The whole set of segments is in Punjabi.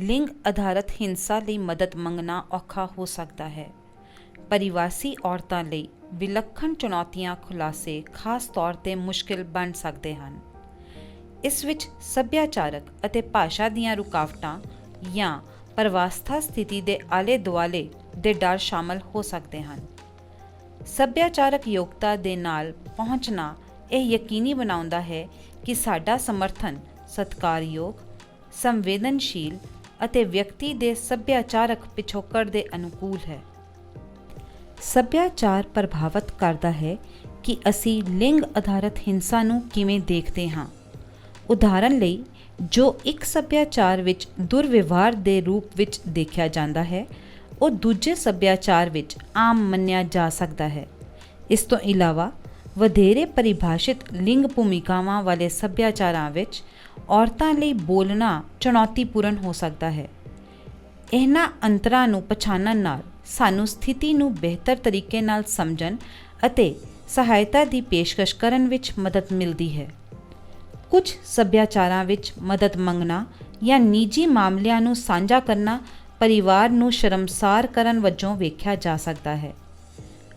ਲਿੰਗ ਆਧਾਰਿਤ ਹਿੰਸਾ ਲਈ ਮਦਦ ਮੰਗਣਾ ਔਖਾ ਹੋ ਸਕਦਾ ਹੈ। ਪਰਿਵਾਸੀ ਔਰਤਾਂ ਲਈ ਵਿਲੱਖਣ ਚੁਣੌਤੀਆਂ, ਖੁਲਾਸੇ ਖਾਸ ਤੌਰ ਤੇ ਮੁਸ਼ਕਿਲ ਬਣ ਸਕਦੇ ਹਨ। ਇਸ ਵਿੱਚ ਸੱਭਿਆਚਾਰਕ ਅਤੇ ਭਾਸ਼ਾ ਦੀਆਂ ਰੁਕਾਵਟਾਂ ਜਾਂ ਪਰਵਾਸਥਾ ਸਥਿਤੀ ਦੇ ਆਲੇ ਦੁਆਲੇ ਦੇ ਡਰ ਸ਼ਾਮਲ ਹੋ ਸਕਦੇ ਹਨ। ਸੱਭਿਆਚਾਰਕ ਯੋਗਤਾ ਦੇ ਨਾਲ ਪਹੁੰਚਣਾ ਇਹ ਯਕੀਨੀ ਬਣਾਉਂਦਾ ਹੈ ਕਿ ਸਾਡਾ ਸਮਰਥਨ, ਸਤਿਕਾਰਯੋਗ, ਸੰਵੇਦਨਸ਼ੀਲ ਅਤੇ ਵਿਅਕਤੀ ਦੇ ਸੱਭਿਆਚਾਰਕ ਪਿਛੋਕੜ ਦੇ ਅਨੁਕੂਲ ਹੈ। ਸੱਭਿਆਚਾਰ ਪ੍ਰਭਾਵਿਤ ਕਰਦਾ ਹੈ ਕਿ ਅਸੀਂ ਲਿੰਗ ਆਧਾਰਿਤ ਹਿੰਸਾ ਨੂੰ ਕਿਵੇਂ ਦੇਖਦੇ ਹਾਂ। ਉਦਾਹਰਨ ਲਈ, ਜੋ ਇੱਕ ਸੱਭਿਆਚਾਰ ਵਿੱਚ ਦੁਰਵਿਵਹਾਰ ਦੇ ਰੂਪ ਵਿੱਚ ਦੇਖਿਆ ਜਾਂਦਾ ਹੈ, ਉਹ ਦੂਜੇ ਸੱਭਿਆਚਾਰ ਵਿੱਚ ਆਮ ਮੰਨਿਆ ਜਾ ਸਕਦਾ ਹੈ। ਇਸ ਤੋਂ ਇਲਾਵਾ ਵਧੇਰੇ ਪਰਿਭਾਸ਼ਿਤ ਲਿੰਗ ਭੂਮਿਕਾਵਾਂ ਵਾਲੇ ਸੱਭਿਆਚਾਰਾਂ ਵਿੱਚ ਔਰਤਾਂ ਲਈ ਬੋਲਣਾ ਚੁਣੌਤੀਪੂਰਨ ਹੋ ਸਕਦਾ ਹੈ। ਇਹਨਾਂ ਅੰਤਰਾਂ ਨੂੰ ਪਛਾਣਨ ਨਾਲ ਸਾਨੂੰ ਸਥਿਤੀ ਨੂੰ ਬਿਹਤਰ ਤਰੀਕੇ ਨਾਲ ਸਮਝਣ ਅਤੇ ਸਹਾਇਤਾ ਦੀ ਪੇਸ਼ਕਸ਼ ਕਰਨ ਵਿੱਚ ਮਦਦ ਮਿਲਦੀ ਹੈ। ਕੁਝ ਸੱਭਿਆਚਾਰਾਂ ਵਿੱਚ ਮਦਦ ਮੰਗਣਾ ਜਾਂ ਨਿੱਜੀ ਮਾਮਲਿਆਂ ਨੂੰ ਸਾਂਝਾ ਕਰਨਾ ਪਰਿਵਾਰ ਨੂੰ ਸ਼ਰਮਸਾਰ ਕਰਨ ਵਜੋਂ ਵੇਖਿਆ ਜਾ ਸਕਦਾ ਹੈ।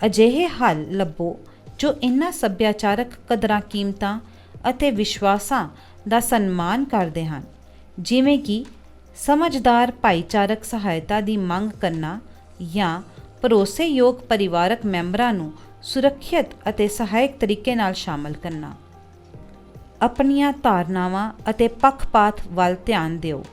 ਅਜਿਹੇ ਹੱਲ ਲੱਭੋ ਜੋ ਇਨ੍ਹਾਂ ਸੱਭਿਆਚਾਰਕ ਕਦਰਾਂ, ਕੀਮਤਾਂ ਅਤੇ ਵਿਸ਼ਵਾਸਾਂ ਦਾ ਸਨਮਾਨ ਕਰਦੇ ਹਨ, ਜਿਵੇਂ ਕਿ ਸਮਝਦਾਰ ਭਾਈਚਾਰਕ ਸਹਾਇਤਾ ਦੀ ਮੰਗ ਕਰਨਾ ਜਾਂ ਭਰੋਸੇਯੋਗ ਪਰਿਵਾਰਕ ਮੈਂਬਰਾਂ ਨੂੰ ਸੁਰੱਖਿਅਤ ਅਤੇ ਸਹਾਇਕ ਤਰੀਕੇ ਨਾਲ ਸ਼ਾਮਲ ਕਰਨਾ। ਆਪਣੀਆਂ ਧਾਰਨਾਵਾਂ ਅਤੇ ਪੱਖਪਾਤ ਵੱਲ ਧਿਆਨ ਦਿਓ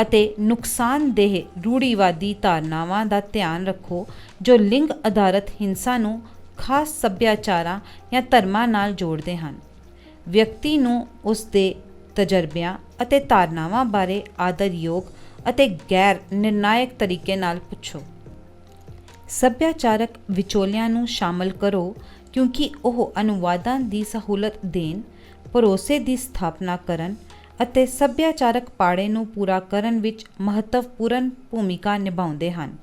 ਅਤੇ ਨੁਕਸਾਨਦੇਹ ਰੂੜੀਵਾਦੀ ਧਾਰਨਾਵਾਂ ਦਾ ਧਿਆਨ ਰੱਖੋ ਜੋ ਲਿੰਗ ਆਧਾਰਿਤ ਹਿੰਸਾ ਨੂੰ ਖਾਸ ਸੱਭਿਆਚਾਰਾਂ ਜਾਂ ਧਰਮਾਂ ਨਾਲ ਜੋੜਦੇ ਹਨ। ਵਿਅਕਤੀ ਨੂੰ ਉਸ ਦੇ ਤਜਰਬਿਆਂ ਅਤੇ ਧਾਰਨਾਵਾਂ ਬਾਰੇ ਆਦਰਯੋਗ ਅਤੇ ਗੈਰ ਨਿਰਣਾਇਕ ਤਰੀਕੇ ਨਾਲ ਪੁੱਛੋ। ਸੱਭਿਆਚਾਰਕ ਵਿਚੋਲਿਆਂ ਨੂੰ ਸ਼ਾਮਲ ਕਰੋ ਕਿਉਂਕਿ ਉਹ ਅਨੁਵਾਦਾਂ ਦੀ ਸਹੂਲਤ ਦੇਣ, ਭਰੋਸੇ ਦੀ ਸਥਾਪਨਾ ਕਰਨ ਅਤੇ ਸੱਭਿਆਚਾਰਕ ਪਾੜੇ ਨੂੰ ਪੂਰਾ ਕਰਨ ਵਿੱਚ ਮਹੱਤਵਪੂਰਨ ਭੂਮਿਕਾ ਨਿਭਾਉਂਦੇ ਹਨ।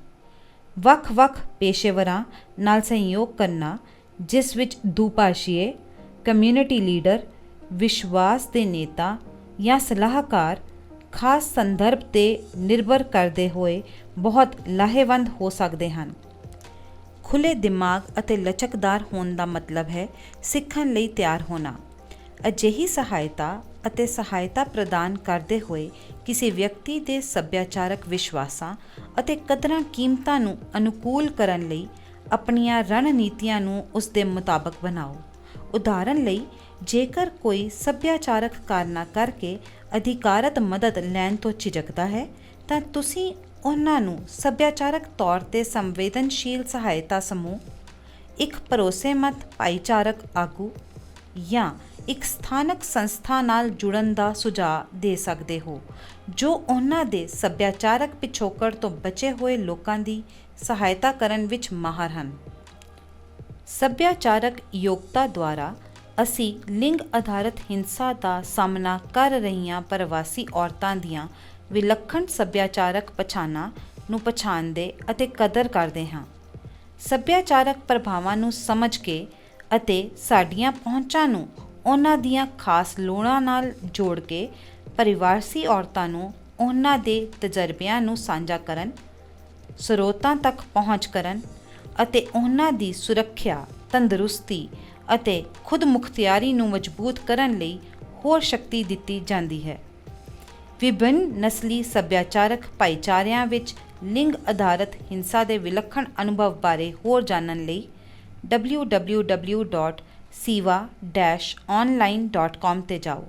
ਵੱਖ-ਵੱਖ ਪੇਸ਼ੇਵਰਾਂ ਨਾਲ ਸਹਿਯੋਗ ਕਰਨਾ, ਜਿਸ ਵਿੱਚ ਦੁਭਾਸ਼ੀਏ ਕਮਿਊਨਿਟੀ ਲੀਡਰ ਵਿਸ਼ਵਾਸ ਦੇ ਨੇਤਾ ਜਾਂ ਸਲਾਹਕਾਰ ਖਾਸ ਸੰਦਰਭ ਤੇ ਨਿਰਭਰ ਕਰਦੇ ਹੋਏ ਬਹੁਤ ਲਾਹੇਵੰਦ ਹੋ ਸਕਦੇ ਹਨ। ਖੁੱਲੇ ਦਿਮਾਗ ਅਤੇ ਲਚਕਦਾਰ ਹੋਣ ਦਾ ਮਤਲਬ ਹੈ ਸਿੱਖਣ ਲਈ ਤਿਆਰ ਹੋਣਾ। ਅਜਿਹੀ ਸਹਾਇਤਾ ਅਤੇ ਸਹਾਇਤਾ ਪ੍ਰਦਾਨ ਕਰਦੇ ਹੋਏ ਕਿਸੇ ਵਿਅਕਤੀ ਦੇ ਸੱਭਿਆਚਾਰਕ ਵਿਸ਼ਵਾਸਾਂ ਅਤੇ ਕਦਰਾਂ ਕੀਮਤਾਂ ਨੂੰ ਅਨੁਕੂਲ ਕਰਨ ਲਈ ਆਪਣੀਆਂ ਰਣਨੀਤੀਆਂ ਨੂੰ ਉਸ ਦੇ ਮੁਤਾਬਕ ਬਣਾਓ। ਉਦਾਹਰਨ ਲਈ, ਜੇਕਰ ਕੋਈ ਸੱਭਿਆਚਾਰਕ ਕਾਰਨਾਂ ਕਰਕੇ ਅਧਿਕਾਰਤ ਮਦਦ ਲੈਣ ਤੋਂ ਝਿਜਕਦਾ ਹੈ, ਤਾਂ ਤੁਸੀਂ ਉਹਨਾਂ ਨੂੰ ਸੱਭਿਆਚਾਰਕ ਤੌਰ ਤੇ ਸੰਵੇਦਨਸ਼ੀਲ ਸਹਾਇਤਾ ਸਮੂਹ, ਇੱਕ ਭਰੋਸੇਮੰਦ ਭਾਈਚਾਰਕ ਆਗੂ ਜਾਂ ਇੱਕ ਸਥਾਨਕ ਸੰਸਥਾ ਨਾਲ ਜੁੜਨ ਦਾ ਸੁਝਾਅ ਦੇ ਸਕਦੇ ਹੋ, ਜੋ ਉਹਨਾਂ ਦੇ ਸੱਭਿਆਚਾਰਕ ਪਿਛੋਕੜ ਤੋਂ ਬਚੇ ਹੋਏ ਲੋਕਾਂ ਦੀ ਸਹਾਇਤਾ ਕਰਨ ਵਿੱਚ ਮਾਹਰ ਹਨ। ਸੱਭਿਆਚਾਰਕ ਯੋਗਤਾ ਦੁਆਰਾ ਅਸੀਂ ਲਿੰਗ ਆਧਾਰਿਤ ਹਿੰਸਾ ਦਾ ਸਾਹਮਣਾ ਕਰ ਰਹੀਆਂ ਪ੍ਰਵਾਸੀ ਔਰਤਾਂ ਦੀਆਂ ਵਿਲੱਖਣ ਸੱਭਿਆਚਾਰਕ ਪਛਾਣਾਂ ਨੂੰ ਪਛਾਣਦੇ ਅਤੇ ਕਦਰ ਕਰਦੇ ਹਾਂ। ਸੱਭਿਆਚਾਰਕ ਪ੍ਰਭਾਵਾਂ ਨੂੰ ਸਮਝ ਕੇ ਅਤੇ ਸਾਡੀਆਂ ਪਹੁੰਚਾਂ ਨੂੰ ਉਹਨਾਂ ਦੀਆਂ ਖਾਸ ਲੋੜਾਂ ਨਾਲ ਜੋੜ ਕੇ ਪਰਿਵਾਰਸੀ ਔਰਤਾਂ ਨੂੰ ਉਹਨਾਂ ਦੇ ਤਜਰਬਿਆਂ ਨੂੰ ਸਾਂਝਾ ਕਰਨ, ਸਰੋਤਾਂ ਤੱਕ ਪਹੁੰਚ ਕਰਨ ਅਤੇ ਉਹਨਾਂ ਦੀ ਸੁਰੱਖਿਆ, ਤੰਦਰੁਸਤੀ ਅਤੇ ਖੁਦਮੁਖਤਿਆਰੀ ਨੂੰ ਮਜ਼ਬੂਤ ਕਰਨ ਲਈ ਹੋਰ ਸ਼ਕਤੀ ਦਿੱਤੀ ਜਾਂਦੀ ਹੈ। ਵਿਭਿੰਨ ਨਸਲੀ ਸੱਭਿਆਚਾਰਕ ਭਾਈਚਾਰਿਆਂ ਵਿੱਚ ਲਿੰਗ ਆਧਾਰਿਤ ਹਿੰਸਾ ਦੇ ਵਿਲੱਖਣ ਅਨੁਭਵ ਬਾਰੇ ਹੋਰ ਜਾਣਨ ਲਈ www.siva-online.com ਤੇ ਜਾਓ